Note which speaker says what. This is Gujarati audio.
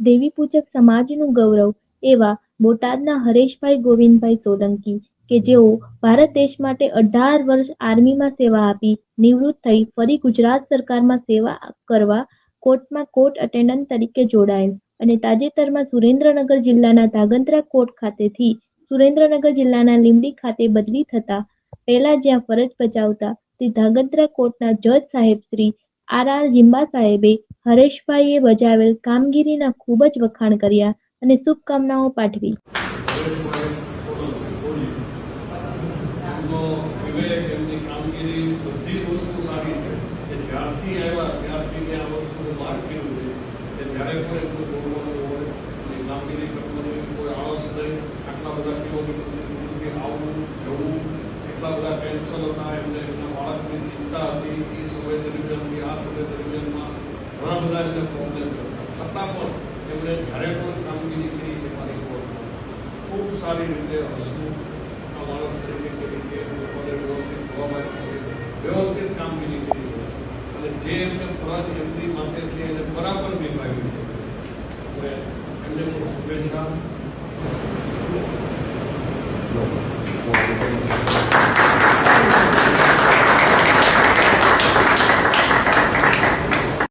Speaker 1: દેવીપૂજક સમાજનું ગૌરવ એવા બોટાદના હરેશભાઈ ગોવિંદભાઈ સોલંકી કે જેઓ ભારત દેશ માટે અઢાર વર્ષ આર્મીમાં સેવા આપી નિવૃત્ત થઈ ફરી ગુજરાત સરકારમાં સેવા કરવા કોર્ટમાં કોર્ટ અટેન્ડન્ટ તરીકે જોડાયેલ અને તાજેતરમાં સુરેન્દ્રનગર જિલ્લાના ધાગંદ્રા કોર્ટ ખાતેથી સુરેન્દ્રનગર જિલ્લાના લીંબડી ખાતે બદલી થતા પહેલા જ્યાં ફરજ બજાવતા તે ધાગંદ્રા કોર્ટના જજ સાહેબ શ્રી આર આર જિંબા સાહેબે હરેશભાઈએ બજાવેલ કામગીરીના ખૂબ જ વખાણ કર્યા અને શુભકામનાઓ પાઠવી.
Speaker 2: બધી ઘણા બધા એમને પ્રોબ્લેમ હતા છતાં પણ એમણે જ્યારે પણ કામગીરી કરી છે મારી કોર્ટમાં ખૂબ સારી રીતે હસવું આ માણસ તરીકે કરી છે લોકોને વ્યવસ્થિત જવાબદારી કરી વ્યવસ્થિત કામગીરી કરી છે અને જે એમને ફરજ એમની માથે છે એને બરાબર નિભાવી છે એટલે એમને પણ શુભેચ્છા